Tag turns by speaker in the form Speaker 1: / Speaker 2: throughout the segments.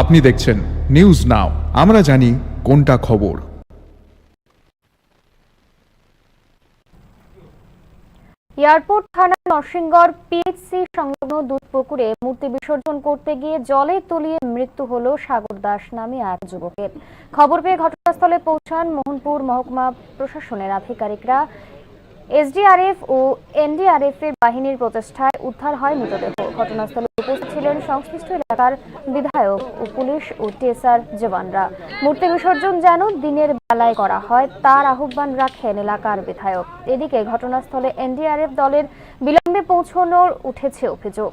Speaker 1: আপনি দেখছেন news now আমরা জানি কোনটা খবর।
Speaker 2: এয়ারপোর্ট থানার নরসিংগড় পিএইচসি সংলগ্ন দুধ পুকুরে মূর্তি বিসর্জন করতে গিয়ে জলে তলিয়ে মৃত্যু হলো সাগর দাস নামে এক যুবকের। খবর পেয়ে ঘটনাস্থলে পৌঁছান মোহনপুর মহকুমা প্রশাসনের আধিকারিকরা। এসডিআরএফ ও এনডিআরএফ এর বাহিনীর প্রচেষ্টায় উদ্ধার হয় মৃতদেহ। ঘটনাস্থলে উপস্থিত ছিলেন সংশ্লিষ্ট এলাকার বিধায়ক ও পুলিশ ও টিএসআর জওয়ানরা। মূর্তি বিসর্জন যেন দিনের বেলায় করা হয়, তার আহ্বান রাখেন এলাকার বিধায়ক। এদিকে ঘটনাস্থলে এনডিআরএফ দলের বিলম্বে পৌঁছানোর উঠেছে অভিযোগ।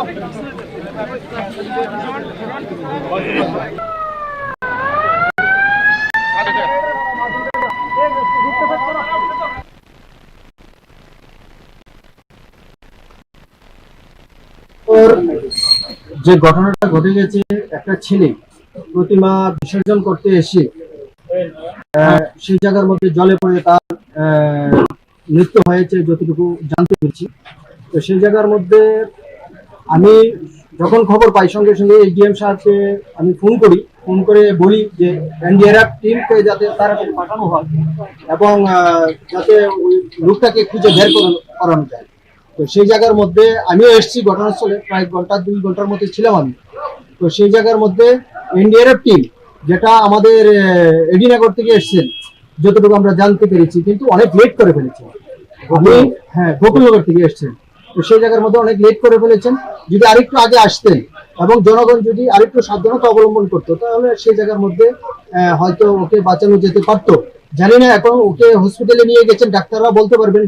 Speaker 3: যে ঘটনাটা ঘটে গেছে, একটা ছেলে প্রতিমা বিসর্জন করতে এসে সেই জায়গার মধ্যে জলে পড়ে তার মৃত্যু হয়েছে, যতটুকু জানতে পেরেছি। তো সেই জায়গার মধ্যে আমি যখন খবর পাই, সঙ্গে সঙ্গে এসডিএম সাহেবকে আমি ফোন করি। ফোন করে বলি যে এনডিআরএফ টিমকে যাতে তাড়াতাড়ি পাঠানো হয় এবং যাতে ওই লোকটাকে খুঁজে বের করে- করানো যায়। তো সেই জায়গার মধ্যে আমিও এসেছি ঘটনাস্থলে, প্রায় ঘণ্টা, দুই ঘণ্টার মধ্যে ছিলাম আমি। তো সেই জায়গার মধ্যে এনডিআরএফ টিম যেটা আমাদের এডিনগর থেকে এসেছেন, যতটুকু আমরা জানতে পেরেছি, কিন্তু অনেক লেট করে ফেলেছি। আপনি হ্যাঁ গোকুলনগর থেকে এসেছেন। সেই জায়গার মধ্যে অনেক লেট করে ফেলেছেন। যদি আরেকটু আগে আসতেন এবং জনগণ যদি আরেকটু সাবধানতা অবলম্বন করতো, তাহলে সেই জায়গার মধ্যে হয়তো ওকে বাঁচানো যেতে পারতো। জানি না এখন ওকে হসপিটালে নিয়ে গেছেন, ডাক্তাররা বলতে পারবেন